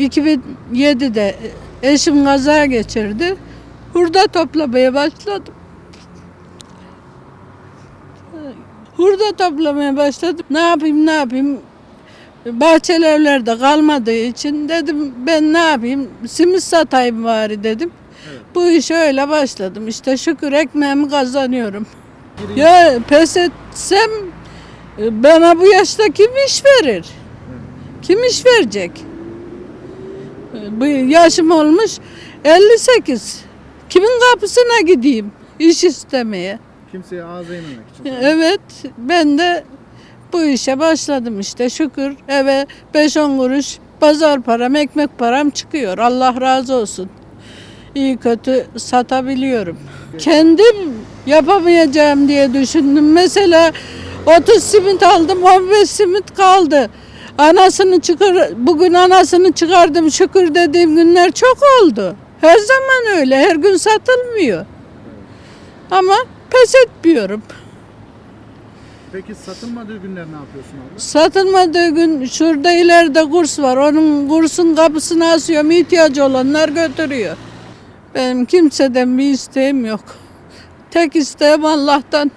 2007'de eşim kaza geçirdi. Hurda toplamaya başladım. Hurda toplamaya başladım. Ne yapayım ne yapayım? Bahçeli evlerde kalmadığı için dedim ben ne yapayım? Simit satayım bari dedim. Bu işe öyle başladım. İşte şükür ekmeğimi kazanıyorum. Ya pes etsem e, bana bu yaşta kim iş verir? Kim iş verecek? Bu yaşım olmuş 58. Kimin kapısına gideyim iş istemeye? Kimseye ağza yememek için. Evet ben de bu işe başladım işte şükür eve 5-10 kuruş pazar param ekmek param çıkıyor Allah razı olsun. İyi kötü satabiliyorum. Kendim yapamayacağım diye düşündüm. Mesela 30 simit aldım 15 simit kaldı. Anasını çıkar, bugün anasını çıkardım şükür dediğim günler çok oldu. Her zaman öyle her gün satılmıyor. Ama pes etmiyorum. Peki satılmadığı günler ne yapıyorsun abla? Satılmadığı gün şurada ileride kurs var. Onun kursun kapısına asıyorum. ihtiyacı olanlar götürüyor. Benim kimseden bir isteğim yok. Tek isteğim Allah'tan.